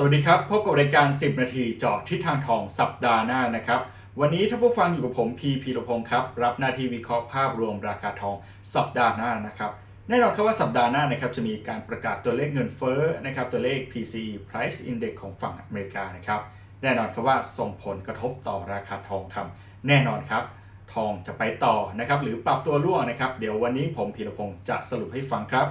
สวัสดีครับ พบกับรายการ 10 นาทีเจาะทิศทางทองสัปดาห์หน้านะครับ วันนี้ถ้าผู้ฟังอยู่กับผมพีพีรพงศ์ครับ รับหน้าที่วิเคราะห์ภาพรวมราคาทองสัปดาห์หน้านะครับ แน่นอนครับว่าสัปดาห์หน้านะครับจะมีการประกาศตัวเลขเงินเฟ้อนะครับตัวเลข PCE Price Index ของฝั่งอเมริกานะครับแน่นอนครับว่าส่งผลกระทบต่อราคาทองคำแน่นอนครับ ทองจะไปต่อนะครับหรือปรับตัวร่วงนะครับ เดี๋ยววันนี้ผมพีรพงศ์จะสรุปให้ฟังครับ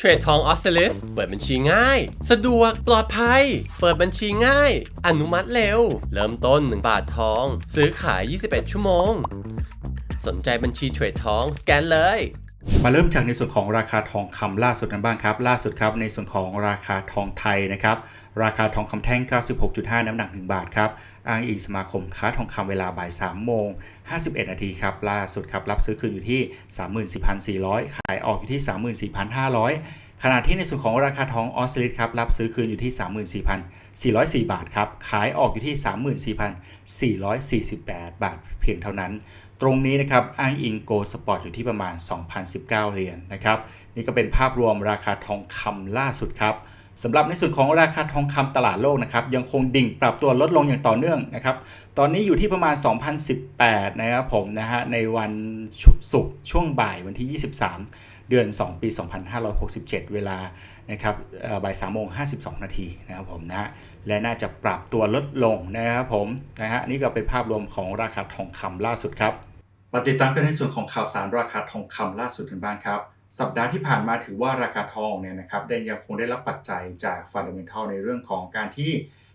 เทรดทองออสเ l ลิสเปิดบัญชีง่าย สะดวกปลอดภัย เปิดบัญชีง่าย อนุมัติเร็ว เริ่มต้น 1 บาททอง ซื้อขาย 21 ชั่วโมง สนใจบัญชีเทรดทอง สแกนเลย มาเริ่มจากในส่วนของราคาทองคำล่าสุดกันบ้างครับ ล่าสุดครับในส่วนของราคาทองไทยนะครับ ราคาทองคำแท่ง 96.5 น้ำหนัก 1 บาทครับ อ้างอิงสมาคมค้าทองคำเวลาบ่าย3โมง 51 นาทีครับ ล่าสุดครับ รับซื้อคืนอยู่ที่ 34,400 ขายออกอยู่ที่ 34,500 ขณะที่ในส่วนของราคาทองออสซิลิตครับ รับซื้อคืนอยู่ที่ 34,404 บาทครับ ขายออกอยู่ที่ 34,448 บาท เพียงเท่านั้น ตรงนี้นะครับอ้างอิงโกลสปอร์ตอยู่ที่ประมาณ 2,019 เหรียญนะครับนี่ก็เป็นภาพรวมราคาทองคำล่าสุดครับสำหรับในส่วนของราคาทองคำตลาดโลกนะครับยังคงดิ่งปรับตัวลดลงอย่างต่อเนื่องนะครับตอนนี้อยู่ที่ประมาณ 2018 นะครับผมนะฮะในวันศุกร์ช่วงบ่ายวันที่ 23 เดือน 2 ปี 2567 เวลานะครับเอ่อบ่าย3โมง52 นาทีนะครับผมนะฮะและน่าจะปรับตัวลดลงนะครับผมนะฮะนี่ก็เป็นภาพรวมของราคาทองคำล่าสุดครับ มาติดตามกันในส่วนของข่าวสารราคาทองคำล่าสุดกันบ้างครับสัปดาห์ที่ผ่านมาถือว่าราคาทองเนี่ยนะครับได้ยังคงได้รับปัจจัยจากฟันเดเมนทัลในเรื่องของการที่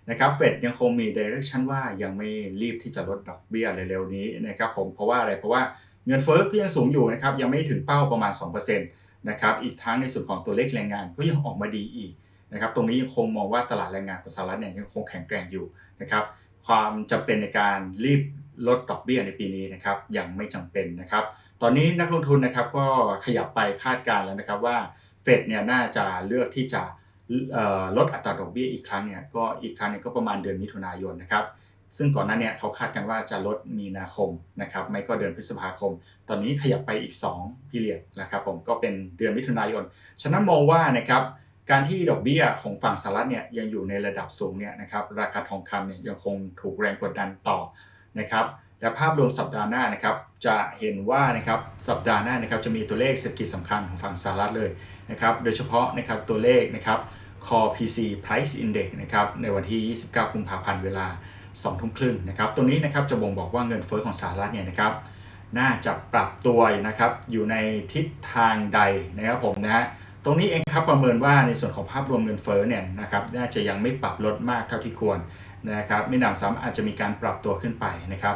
นะครับเฟดยังคงมีดิเรกชันว่ายังไม่รีบที่จะลดดอกเบี้ยเร็วๆนี้นะครับผมเพราะว่าอะไรเพราะว่า เงินเฟ้อก็ยังสูงอยู่นะครับยังไม่ถึงเป้าประมาณ 2%นะครับอีกทั้งในส่วนของตัวเลขแรงงานก็ยังออกมาดีอีกนะครับตรงนี้ยังคงมองว่าตลาดแรงงานของสหรัฐเนี่ยยังคงแข็งแกร่งอยู่นะครับความจำเป็นในการรีบลดดอกเบี้ยในปีนี้นะครับยังไม่จำเป็นนะครับ ตอนนี้นักลงทุนนะครับก็ขยับไปคาดการณ์แล้วนะครับว่าเฟดเนี่ยน่าจะเลือกที่จะลดอัตราดอกเบี้ยอีกครั้งเนี่ยก็อีกครั้งเนี่ยก็ประมาณเดือนมิถุนายนนะครับ ซึ่งก่อนหน้าเนี่ยเขาคาดกันว่าจะลดมีนาคมนะครับไม่ก็เดือนพฤษภาคม ตอนนี้ขยับไปอีก2พิเรียดนะครับผมก็เป็นเดือนมิถุนายน ฉะนั้นมองว่านะครับการที่ดอกเบี้ยของฝั่งสหรัฐเนี่ยยังอยู่ในระดับสูงเนี่ยนะครับราคาทองคำเนี่ยยังคงถูกแรงกดดันต่อนะครับและภาพรวมสัปดาห์หน้านะครับจะเห็นว่านะครับสัปดาห์หน้านะครับจะมีตัวเลขเศรษฐกิจสำคัญของฝั่งสหรัฐเลยนะครับโดยเฉพาะนะครับตัวเลขนะครับ Core PC Price Index นะครับในวันที่ 29 กุมภาพันธ์เวลา 2ทุ่มครึ่งนะครับตรงนี้นะครับจะบ่งบอกว่าเงินเฟ้อของสหรัฐเนี่ยนะครับน่าจะปรับตัวนะครับอยู่ในทิศทางใดนะครับผมนะฮะตรงนี้เองครับประเมินว่าในส่วนของภาพรวมเงินเฟ้อเนี่ยนะครับน่าจะยังไม่ปรับลดมากเท่าที่ควรนะครับไม่นำซ้ำอาจจะมีการปรับตัวขึ้นไปนะครับ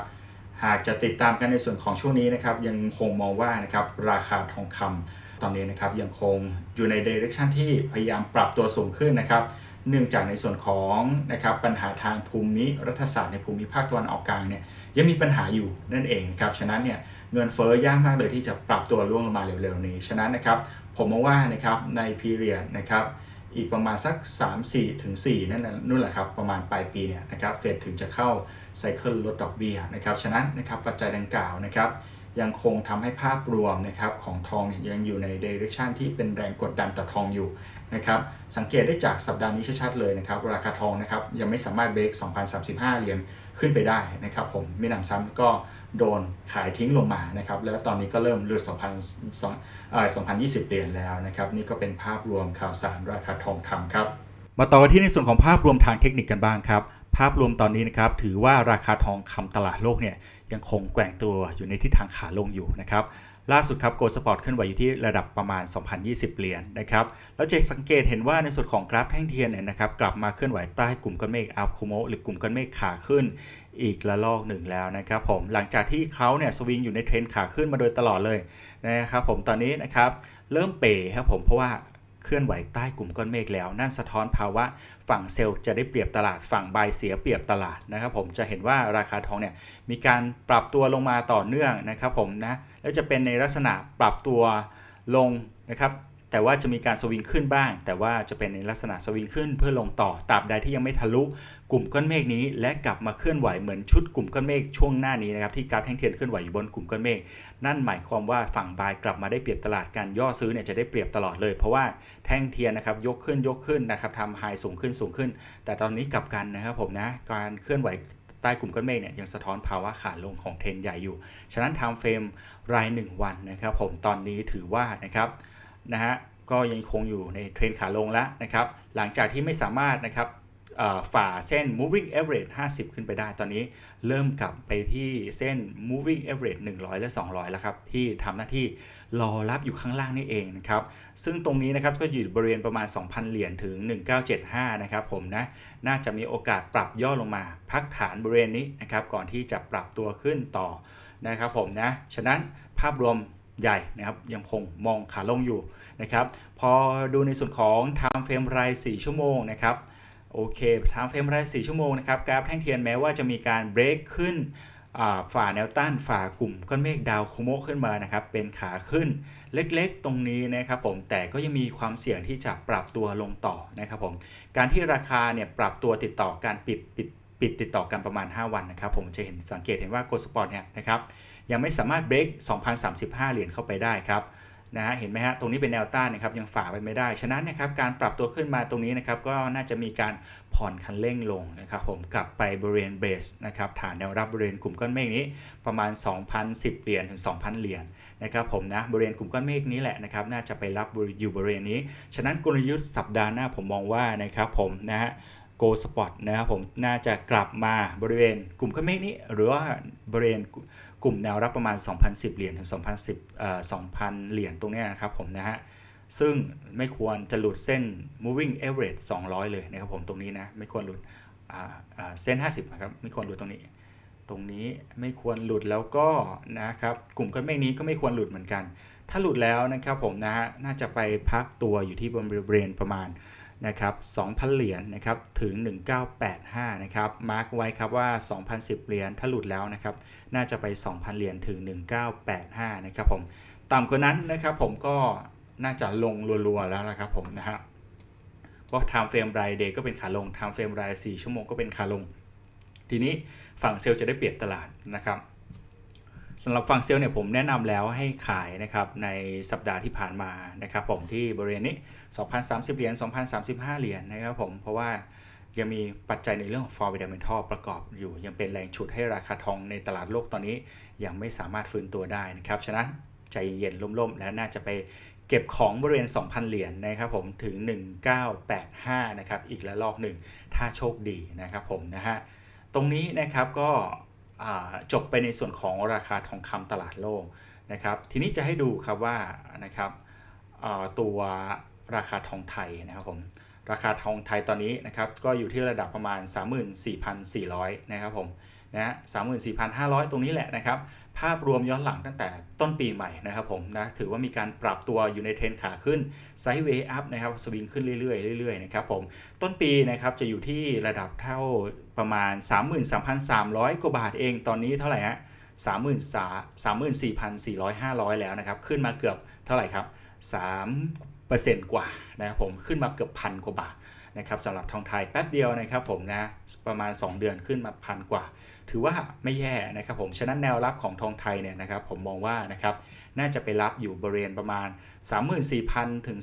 หากจะติดตามกันในส่วนของช่วงนี้นะครับยังคงมองว่านะครับราคาทองคำตอนนี้นะครับยังคงอยู่ในเดเรคชันที่พยายามปรับตัวสูงขึ้นนะครับ เนื่องจากในส่วนของนะครับปัญหาทางภูมิรัฐศาสตร์ในภูมิภาคตะวันออกกลางเนี่ยยังมีปัญหาอยู่นั่นเองนะครับฉะนั้นเนี่ยเงินเฟ้อยากมากเลยที่จะปรับตัวร่วงลงมาเร็วๆนี้ฉะนั้นนะครับผมมองว่านะครับในพีเรียดนะครับอีกประมาณสัก 3 4ถึง4นั่นน่ะนู่นแหละครับประมาณปลายปีเนี่ยนะครับเฟดถึงจะเข้าไซเคิลลดดอกเบี้ยนะครับฉะนั้นนะครับปัจจัยดังกล่าวนะครับ ยังคงทำให้ภาพรวมนะครับของทองเนี่ยยังอยู่ในเดเรคชันที่เป็นแรงกดดันต่อทองอยู่นะครับสังเกตได้จากสัปดาห์นี้ชัดๆเลยนะครับราคาทองนะครับยังไม่สามารถเบรก2,035 เหรียญขึ้นไปได้นะครับผมไม่นำซ้ำก็โดนขายทิ้งลงมานะครับแล้วตอนนี้ก็เริ่มเลือด2,000 2,020 เหรียญแล้วนะครับนี่ก็เป็นภาพรวมข่าวสารราคาทองคำครับมาต่อกันที่ในส่วนของภาพรวมทางเทคนิคกันบ้างครับภาพรวมตอนนี้นะครับถือว่าราคาทองคำตลาดโลกเนี่ย ยังคงแกว่งตัวอยู่ในทิศทางขาลงอยู่นะครับล่าสุดครับโกลสปอร์ตเคลื่อนไหวอยู่ที่ระดับประมาณ 2,020 เหรียญนะครับ แล้วจะสังเกตเห็นว่าในส่วนของกราฟแท่งเทียนเนี่ยนะครับ กลับมาเคลื่อนไหวใต้กลุ่มก้อนเมฆอัลคูโมหรือกลุ่มก้อนเมฆขาขึ้นอีกระลอกหนึ่งแล้วนะครับผมหลังจากที่เขาเนี่ยสวิงอยู่ในเทรนขาขึ้นมาโดยตลอดเลยนะครับผมตอนนี้นะครับเริ่มเป๋ครับผมเพราะว่า เคลื่อนไหวใต้กลุ่มก้อนเมฆแล้ว นั่นสะท้อนภาวะฝั่งเซลล์จะได้เปรียบตลาดฝั่งบายเสียเปรียบตลาดนะครับผมจะเห็นว่าราคาทองเนี่ยมีการปรับตัวลงมาต่อเนื่องนะครับผมนะแล้วจะเป็นในลักษณะปรับตัวลงนะครับ แต่ว่าจะมีการสวิงขึ้นบ้าง แต่ว่าจะเป็นในลักษณะสวิงขึ้นเพื่อลงต่อตราบใดที่ยังไม่ทะลุกลุ่มก้อนเมฆนี้ และกลับมาเคลื่อนไหวเหมือนชุดกลุ่มก้อนเมฆช่วงหน้านี้นะครับที่กราฟแท่งเทียนเคลื่อนไหวอยู่บนกลุ่มก้อนเมฆนั่นหมายความว่าฝั่งบายกลับมาได้เปรียบตลาดการย่อซื้อเนี่ยจะได้เปรียบตลอดเลย เพราะว่าแท่งเทียนนะครับยกขึ้นยกขึ้นนะครับทำไฮสูงขึ้นสูงขึ้น แต่ตอนนี้กลับกันนะครับผมนะการเคลื่อนไหวใต้กลุ่มก้อนเมฆเนี่ยยังสะท้อนภาวะขาลงของเทรนใหญ่อยู่ ฉะนั้น time frame ราย 1 วันนะครับผมตอนนี้ถือว่านะครับ นะฮะก็ยังคงอยู่ในเทรนขาลงแล้วนะครับ หลังจากที่ไม่สามารถนะครับฝ่าเส้น moving average 50 ขึ้นไปได้ ตอนนี้เริ่มกลับไปที่เส้น moving average 100 และ 200 แล้วครับ ที่ทำหน้าที่รอรับอยู่ข้างล่างนี่เองนะครับ ซึ่งตรงนี้นะครับก็อยู่บริเวณประมาณ 2,000 เหรียญถึง 1975 นะครับผมนะ น่าจะมีโอกาสปรับย่อลงมา พักฐานบริเวณนี้นะครับ ก่อนที่จะปรับตัวขึ้นต่อนะครับผมนะ ฉะนั้นภาพรวม ใหญ่นะครับยังคงมองขาลงอยู่นะครับพอดูในส่วนของ time frame ราย 4 ชั่วโมงนะครับโอเค time frame ราย 4 ชั่วโมงนะครับกราฟแท่งเทียนแม้ว่าจะมีการเบรกขึ้นฝ่าแนวต้านฝ่ากลุ่มก้อนเมฆดาวโคโมขึ้นมานะครับเป็นขาขึ้นเล็กๆ ตรงนี้นะครับผมแต่ก็ยังมีความเสี่ยงที่จะปรับตัวลงต่อนะครับผมการที่ราคาเนี่ยปรับตัวติดต่อการปิดปิดปิดติดต่อกันประมาณ 5 วันนะครับผมจะเห็นสังเกตเห็นว่า Gold Spot เนี่ยนะครับ ยังไม่สามารถเบรก2,035 เหรียญเข้าไปได้ครับนะฮะเห็นไหมฮะตรงนี้เป็นแนวต้านนะครับยังฝ่าไปไม่ได้ ฉะนั้นนะครับการปรับตัวขึ้นมาตรงนี้นะครับก็น่าจะมีการผ่อนคันเร่งลงนะครับผมกลับไปบริเวณเบสนะครับฐานแนวรับบริเวณกลุ่มก้อนเมฆนี้ประมาณ 2,010 เหรียญถึง 2,000 เหรียญนะครับผมนะบริเวณกลุ่มก้อนเมฆนี้แหละนะครับน่าจะไปรับอยู่บริเวณนี้ ฉะนั้นกลยุทธ์สัปดาห์หน้าผมมองว่านะครับผมนะฮะ Go Spot นะครับผมน่าจะกลับมาบริเวณกลุ่มก้อนเมฆนี้ หรือว่าบริเวณกลุ่มแนวรับประมาณ 2,010 เหรียญถึง 2,010เอ่อ2,000 เหรียญตรงนี้นะครับผมนะฮะซึ่งไม่ควรจะหลุดเส้น moving average 200 เลยนะครับผมตรงนี้นะ ไม่ควรหลุดเส้น 50นะครับไม่ควรหลุดตรงนี้ ตรงนี้ไม่ควรหลุดแล้วก็นะครับกลุ่มก้อนเมฆนี้ก็ไม่ควรหลุดเหมือนกัน ถ้าหลุดแล้วนะครับผมนะฮะน่าจะไปพักตัวอยู่ที่บริเวณประมาณ นะครับ2,000 เหรียญนะครับถึง 1985 นะครับมาร์กไว้ครับว่า 2,010 เหรียญถ้าหลุดแล้วนะครับน่าจะไป 2,000 เหรียญถึง 1985 นะครับผมต่ำกว่านั้นนะครับผมก็น่าจะลงรัวๆแล้วนะครับผมนะฮะเพราะ time frame ราย day ก็เป็นขาลง time frame ราย4ชั่วโมงก็เป็นขาลง ทีนี้ฝั่งเซลล์จะได้เปรียบตลาดนะครับ สำหรับฝั่งเซลล์เนี่ยผมแนะนำแล้วให้ขายนะครับในสัปดาห์ที่ผ่านมานะครับผมที่บริเวณนี้ 2,030 เหรียญ 2,035 เหรียญนะครับผมเพราะว่ายังมีปัจจัยในเรื่องของ fundamental ประกอบอยู่ ยังเป็นแรงฉุดให้ราคาทองในตลาดโลกตอนนี้ ยังไม่สามารถฟื้นตัวได้นะครับฉะนั้นใจเย็นๆล่มๆ และน่าจะไปเก็บของบริเวณ 2,000 เหรียญนะครับผมถึง 1985 นะครับ อีกละลอกหนึ่ง ถ้าโชคดีนะครับผมนะฮะ ตรงนี้นะครับก็ จบไปในส่วนของราคาทองคำตลาดโลกนะครับทีนี้จะให้ดูครับว่านะครับตัวราคาทองไทยนะครับผมราคาทองไทยตอนนี้นะครับก็อยู่ที่ระดับประมาณ 34,400 นะครับผม นะฮะ34,500ตรงนี้แหละนะครับ ภาพรวมย้อนหลังตั้งแต่ต้นปีใหม่นะครับผมนะถือว่ามีการปรับตัวอยู่ในเทรนขาขึ้นไซด์เวย์อัพนะครับสวิงขึ้นเรื่อยๆเรื่อยๆนะครับผมต้นปีนะครับจะอยู่ที่ระดับเท่าประมาณ 33,300 กว่าบาทเอง ตอนนี้เท่าไหร่ฮะ34,400แล้วนะครับ ขึ้นมาเกือบเท่าไหร่ครับ3%กว่านะครับผมขึ้นมาเกือบพันกว่าบาท นะครับสำหรับทองไทยแป๊บเดียวนะครับผมนะประมาณ 2 เดือนขึ้นมาพันกว่า ถือว่าไม่แย่นะครับผมฉะนั้นแนวรับของทองไทยเนี่ยนะครับผมมองว่านะครับน่าจะไปรับอยู่บริเวณประมาณ 34,000 ถึง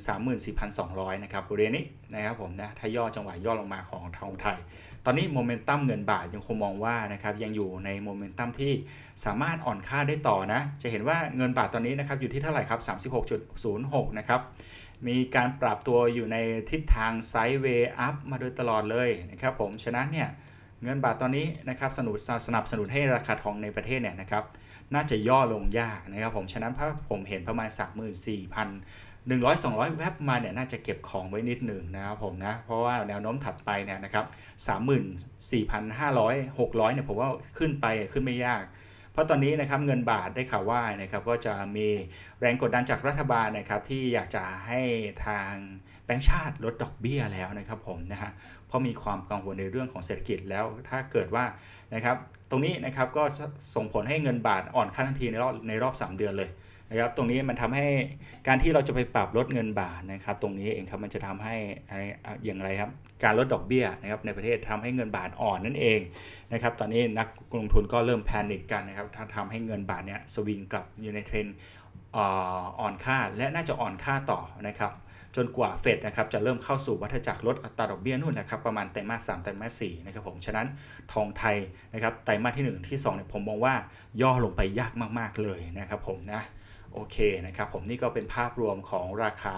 34,200 นะครับบริเวณนี้นะครับผมนะถ้าย่อจังหวะย่อลงมาของทองไทย ตอนนี้โมเมนตัมเงินบาทยังคงมองว่านะครับยังอยู่ในโมเมนตัมที่สามารถอ่อนค่าได้ต่อนะจะเห็นว่าเงินบาทตอนนี้นะครับอยู่ที่เท่าไหร่ครับ36.06 นะครับ มีการปรับตัวอยู่ในทิศทางไซด์เวย์อัพมาโดยตลอดเลยนะครับผมฉะนั้นเนี่ยเงินบาทตอนนี้นะครับสนับสนับสนุนให้ราคาทองในประเทศเนี่ยนะครับน่าจะย่อลงยากนะครับผมฉะนั้นถ้าผมเห็นประมาณ 34,000 100 200 แวบมาเนี่ยน่าจะเก็บของไว้นิดหนึ่งนะครับผมนะเพราะว่าแนวโน้มถัดไปเนี่ยนะครับ34,500 600เนี่ยผมว่าขึ้นไปขึ้นไม่ยาก เพราะตอนนี้นะครับเงินบาทได้ข่าวว่านะครับก็จะมีแรงกดดันจากรัฐบาลนะครับที่อยากจะให้ทางแบงก์ชาติลดดอกเบี้ยแล้วนะครับผมนะฮะเพราะมีความกังวลในเรื่องของเศรษฐกิจแล้วถ้าเกิดว่านะครับตรงนี้นะครับก็ส่งผลให้เงินบาทอ่อนค่าทันทีในรอบในรอบ 3 เดือนเลย นะครับตรงนี้มันทำให้การที่เราจะไปปรับลดเงินบาทนะครับ ตรงนี้เองครับมันจะทำให้อะไรอย่างไรครับการลดดอกเบี้ยนะครับในประเทศทำให้เงินบาทอ่อนนั่นเองนะครับตอนนี้นักลงทุนก็เริ่มแพนิคกันนะครับถ้าทำให้เงินบาทเนี่ยสวิงกลับอยู่ในเทรนด์อ่ออนค่าและน่าจะอ่อนค่าต่อนะครับจนกว่าเฟดนะครับจะเริ่มเข้าสู่วัฏจักรลดอัตราดอกเบี้ยนู่นนะครับประมาณไตรมาส3ไตรมาส4นะครับผมฉะนั้นทองไทยนะครับไตรมาสที่ 1 ที่2เนี่ยผมมองว่าย่อลงไปยากมากๆเลยนะครับผมนะ โอเคนะครับผมนี่ก็เป็นภาพรวมของราคา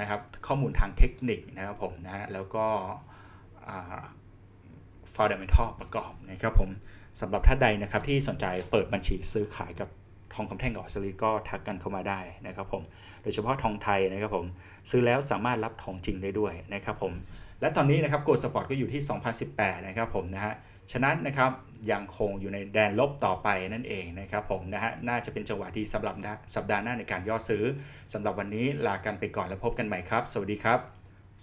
นะครับข้อมูลทางเทคนิคนะครับผมนะฮะแล้วก็ฟ u n d a m e n t a l ประกอบนะครับผมสำหรับท่านใดนะครับที่สนใจเปิดบัญชีซื้อขายกับทองคำแท่งกับออสเตรเลียก็ทักกันเข้ามาได้นะครับผมโดยเฉพาะทองไทยนะครับผมซื้อแล้วสามารถรับทองจริงได้ด้วยนะครับผมและตอนนี้นะครับโกลสปอร์ตก็อยู่ที่ 2018 นะครับผมนะฮะ ฉะนั้นนะครับยังคงอยู่ในแดนลบต่อไปนั่นเองนะครับผมนะฮะน่าจะเป็นจังหวะที่สำหรับสัปดาห์หน้าในการย่อซื้อสำหรับวันนี้ลากันไปก่อนแล้วพบกันใหม่ครับ สวัสดีครับ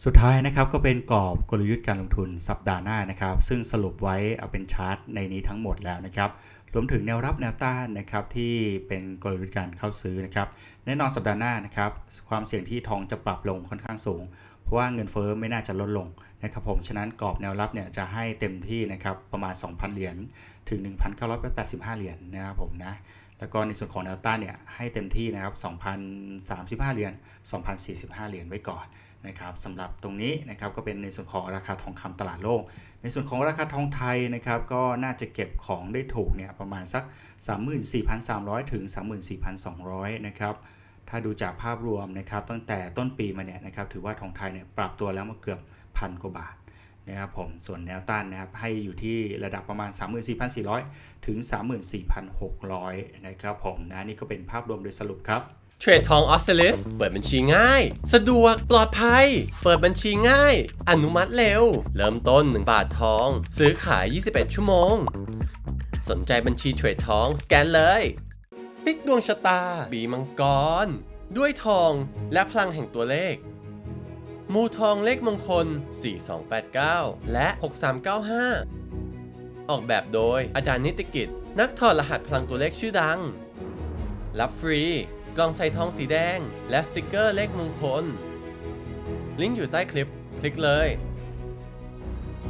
สุดท้ายนะครับก็เป็นกรอบกลยุทธ์การลงทุนสัปดาห์หน้านะครับ ซึ่งสรุปไว้เอาเป็นชาร์ตในนี้ทั้งหมดแล้วนะครับรวมถึงแนวรับแนวต้านนะครับที่เป็นกลยุทธ์การเข้าซื้อนะครับแน่นอนสัปดาห์หน้านะครับความเสี่ยงที่ทองจะปรับลงค่อนข้างสูง เพราะว่าเงินเฟ้อไม่น่าจะลดลงนะครับผม ฉะนั้นกรอบแนวรับเนี่ยจะให้เต็มที่นะครับประมาณ 2,000 เหรียญถึง 1,985 เหรียญนะครับผมนะ แล้วก็ในส่วนของแนวต้านเนี่ยให้เต็มที่นะครับ2,035 เหรียญ 2,045 เหรียญไว้ก่อนนะครับสำหรับตรงนี้นะครับก็เป็นในส่วนของราคาทองคำตลาดโลก ในส่วนของราคาทองไทยนะครับก็น่าจะเก็บของได้ถูกเนี่ยประมาณสัก 34,300 ถึง 34,200 นะครับ ถ้าดูจากภาพรวมนะครับตั้งแต่ต้นปีมาเนี่ยนะครับถือว่าทองไทยเนี่ยปรับตัวแล้วมาเกือบพันกว่าบาทนะครับผมส่วนแนวต้านนะครับให้อยู่ที่ระดับประมาณ 34,400 ถึง 34,600 นะครับผมนะนี่ก็เป็นภาพรวมโดยสรุปครับเทรดทองออสเตรเลียเปิดบัญชีง่าย สะดวกปลอดภัย เปิดบัญชีง่าย อนุมัติเร็ว เริ่มต้น 1 บาททอง ซื้อขาย 21 ชั่วโมง สนใจบัญชีเทรดทองสแกนเลย ติ๊กดวงชะตา บีมังกร ด้วยทองและพลังแห่งตัวเลข มูทองเลขมงคล 4289 และ 6395 ออกแบบโดยอาจารย์นิติกิจ นักถอดรหัสพลังตัวเลขชื่อดัง รับฟรี กล่องใส่ทองสีแดง และสติกเกอร์เลขมงคล ลิงก์อยู่ใต้คลิป คลิกเลย